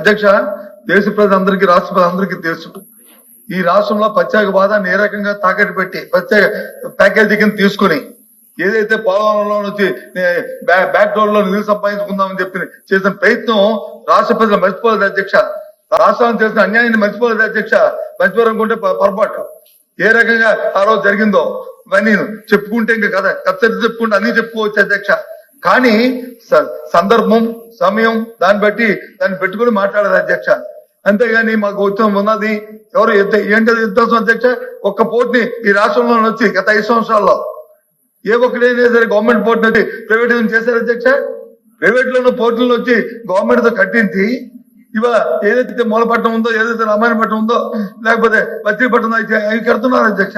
అధ్యక్ష దేశ ప్రజలందరికీ రాష్ట్ర ప్రజలందరికీ తెలుసు. ఈ రాష్ట్రంలో ప్రత్యేక హోదాన్ని ఏ రకంగా తాకట్టు పెట్టి ప్రత్యేక ప్యాకేజీ కింద తీసుకుని ఏదైతే పోలవరంలో నుంచి బ్యాక్ డోర్లో నిధులు సంపాదించుకుందామని చెప్పి చేసిన ప్రయత్నం రాష్ట్ర ప్రజలు మర్చిపోలేదు అధ్యక్ష. రాష్ట్రం చేసిన అన్యాయాన్ని మర్చిపోలేదు అధ్యక్ష. మర్చిపోవాలనుకుంటే పొ- పొరపాటు. ఏ రకంగా ఆ రోజు జరిగిందో ఇవన్నీ చెప్పుకుంటే ఇంకా కదా కథ చెప్పుకుంటే అన్ని చెప్పుకోవచ్చు అధ్యక్ష. కానీ స- సందర్భం సమయం దాన్ని బట్టి దాన్ని పెట్టుకుని మాట్లాడారు అధ్యక్ష. అంతేగాని మాకు ఉద్యమం ఉన్నది. ఎవరు ఏంటి ఏంటది యుద్ధం అధ్యక్ష? ఒక్క పోటీని ఈ రాష్ట్రంలో వచ్చి గత ఐదు సంవత్సరాల్లో. ఏ ఒక్కడైనా సరే గవర్నమెంట్ పోర్ట్ వచ్చి ప్రైవేట్ చేశారు అధ్యక్ష? ప్రైవేట్లో ఉన్న పోర్టులను వచ్చి గవర్నమెంట్తో కట్టించి ఇవాళ ఏదైతే మూలపట్నం ఉందో ఏదైతే రామాయణపట్నం ఉందో లేకపోతే పత్రిపట్నం ఉందో అవి కడుతున్నారు అధ్యక్ష.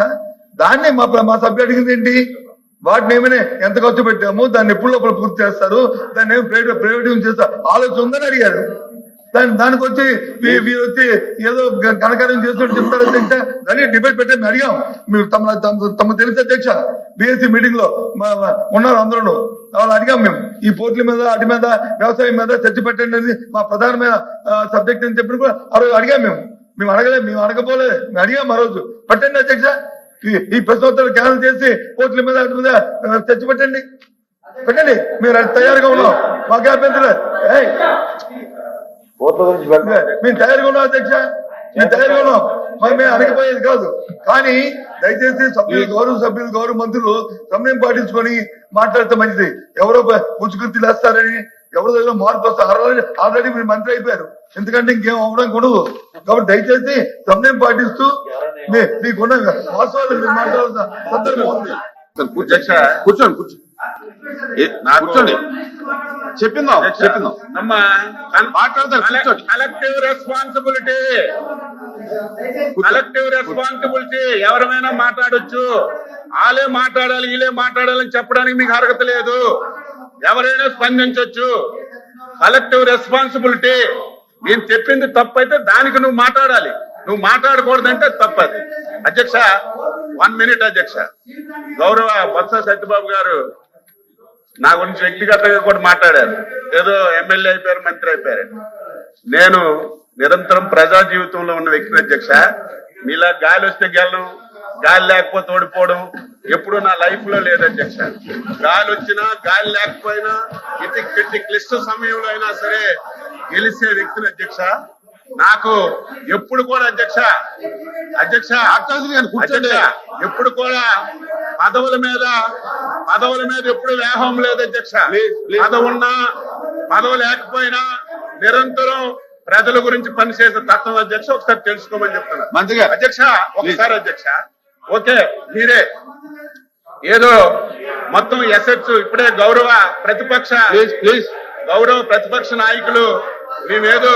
దాన్ని మా మా సభ్యుడు అడిగింది ఏంటి? వాటిని ఏమైనా ఎంత ఖర్చు పెట్టాము దాన్ని ఎప్పుడు లోపల పూర్తి చేస్తారు. దాన్ని ఏమి ప్రైవేట్ ప్రైవేట్ చేస్తారు ఆలోచన ఉందని అడిగారు. దాని దానికి వచ్చి మీరు వచ్చి ఏదో గ- చేస్తున్నట్టు చెప్తారు అధ్యక్ష దాన్ని డిబేట్ పెట్టే మేము అడిగాం. మీరు తమ తమ తెలిసి అధ్యక్ష బిఎస్సి మీటింగ్లో మా- ఉన్నారు అందరూ వాళ్ళు అడిగాం మేము. ఈ పోర్టుల మీద అటు మీద వ్యవసాయం మీద చర్చ పెట్టండి అనేది మా ప్రధానమైన సబ్జెక్ట్ అని చెప్పినప్పుడు కూడా ఆ రోజు అడిగాం మేము. మేము అడగలేదు మేము అడగపోలేదు. మేము అడిగాం ఆ రోజు. పెట్టండి అధ్యక్ష. ఈ- ఈ ప్రశ్నోత్తరాలు క్యాన్సిల్ చేసి పోర్టుల మీద వాటి మీద చర్చ పెట్టండి. పెట్టండి. మీరు తయారుగా ఉన్నాం మాకు అభ్యంతరం కోర్టుల మేము తయారుగా ఉన్నాం అధ్యక్ష. మేము తయారుగా ఉన్నాం. మరి మేము అనకపోయేది కాదు. కానీ దయచేసి సభ్యులు గౌరవ సభ్యులు గౌరవ మంత్రులు సమయం పాటించుకొని మాట్లాడితే మంచిది. ఎవరో ముచ్చుకుని తినేస్తారని ఎవరి దగ్గర మార్పు వస్తే ఆల్రెడీ ఆల్రెడీ మీరు మంత్రి అయిపోయారు. ఎందుకంటే ఇంకేం అవడానికి ఉండదు కాబట్టి దయచేసి సమయం పాటిస్తూ కూర్చోండి కూర్చో. కూర్చోండి. చెప్పిందాం చెప్పిందాం మాట్లాడతారు కూర్చోండి. కలెక్టివ్ రెస్పాన్సిబిలిటీ కలెక్టివ్ రెస్పాన్సిబిలిటీ ఎవరినైనా మాట్లాడొచ్చు. వాళ్ళే మాట్లాడాలి వీళ్ళే మాట్లాడాలని చెప్పడానికి మీకు అర్హత లేదు. ఎవరైనా స్పందించవచ్చు కలెక్టివ్ రెస్పాన్సిబిలిటీ నేను చెప్పింది తప్పైతే దానికి నువ్వు మాట్లాడాలి. నువ్వు మాట్లాడకూడదంటే తప్పది. అధ్యక్ష వన్ మినిట్ అధ్యక్ష. గౌరవ బొత్స సత్యబాబు గారు నా గురించి వ్యక్తిగతంగా కూడా మాట్లాడారు. ఏదో ఎమ్మెల్యే అయిపోయారు మంత్రి అయిపోయారు. నేను నిరంతరం ప్రజా జీవితంలో ఉన్న వ్యక్తిని అధ్యక్ష. మీలా గాలి వస్తే గెలడం గాలి లేకపోతే ఓడిపోవడం ఎప్పుడు నా లైఫ్లో లేదు అధ్యక్ష. గాలి వచ్చినా గాలి లేకపోయినా ఇటు క్లిష్ట సమయంలో అయినా సరే గెలిచే వ్యక్తిని అధ్యక్ష. నాకు ఎప్పుడు కూడా అధ్యక్ష అధ్యక్ష ఎప్పుడు కూడా పదవుల మీద పదవుల మీద ఎప్పుడు వ్యాహం లేదు అధ్యక్ష. please. పదవి ఉన్నా పదవి లేకపోయినా నిరంతరం ప్రజల గురించి పనిచేసే తత్వం అధ్యక్ష ఒకసారి తెలుసుకోమని చెప్తున్నా. మంత్రి గారు అధ్యక్ష ఒకసారి అధ్యక్ష. ఓకే మీరే. ఏదో మొత్తం ఎసెట్స్ ఇప్పుడే గౌరవ ప్రతిపక్ష గౌరవ ప్రతిపక్ష నాయకులు మేమేదో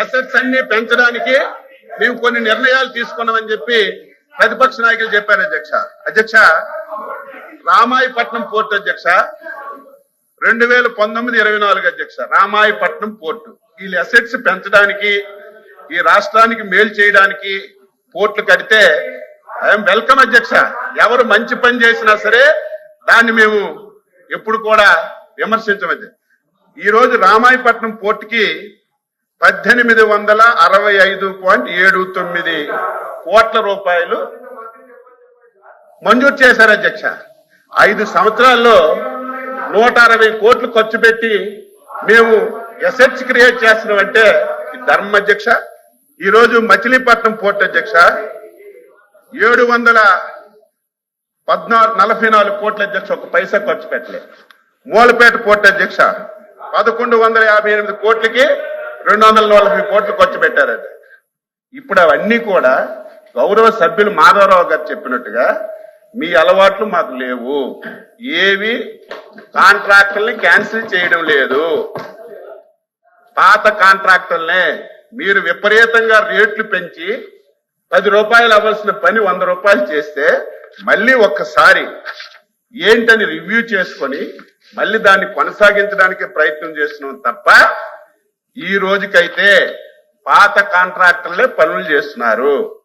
ఎసెట్స్ అన్ని పెంచడానికి మేము కొన్ని నిర్ణయాలు తీసుకున్నామని చెప్పి ప్రతిపక్ష నాయకులు చెప్పారు అధ్యక్ష. అధ్యక్ష రామాయపట్నం పోర్టు అధ్యక్ష. రెండు వేల పంతొమ్మిది ఇరవై నాలుగు అధ్యక్ష రామాయపట్నం పోర్టు. వీళ్ళ అసెట్స్ పెంచడానికి ఈ రాష్ట్రానికి మేలు చేయడానికి పోర్ట్లు కడితే ఐఎమ్ వెల్కమ్ అధ్యక్ష. ఎవరు మంచి పని చేసినా సరే దాన్ని మేము ఎప్పుడు కూడా విమర్శించమది ఈ రోజు రామాయపట్నం పోర్టుకి పద్దెనిమిది వందల అరవై ఐదు పాయింట్ ఏడు తొమ్మిది కోట్ల రూపాయలు మంజూరు చేశారు అధ్యక్ష. ఐదు సంవత్సరాల్లో నూట అరవై కోట్లు ఖర్చు పెట్టి మేము ఎసెట్స్ క్రియేట్ చేస్తున్నామంటే ధర్మ అధ్యక్ష ఈరోజు మచిలీపట్నం పోర్ట్ అధ్యక్ష ఏడు వందల పద్నాలుగు నలభై నాలుగు కోట్ల అధ్యక్ష ఒక పైసా ఖర్చు పెట్టలేదు మూలపేట పోర్ట్ అధ్యక్ష పదకొండు వందల యాభై ఎనిమిది కోట్లకి రెండు వందల నలభై కోట్లు ఖర్చు పెట్టారు అది. ఇప్పుడు అవన్నీ కూడా గౌరవ సభ్యులు మాధవరావు గారు చెప్పినట్టుగా మీ అలవాట్లు మాకు లేవు. ఏవి? కాంట్రాక్టుల్ని క్యాన్సిల్ చేయడం లేదు. పాత కాంట్రాక్టుల్నే మీరు విపరీతంగా రేట్లు పెంచి పది రూపాయలు అవ్వాల్సిన పని వంద రూపాయలు చేస్తే మళ్ళీ ఒక్కసారి ఏంటని రివ్యూ చేసుకొని మళ్ళీ దాన్ని కొనసాగించడానికి ప్రయత్నం చేస్తున్నాం తప్ప ఈ రోజుకైతే పాత కాంట్రాక్టర్లే పనులు చేస్తున్నారు.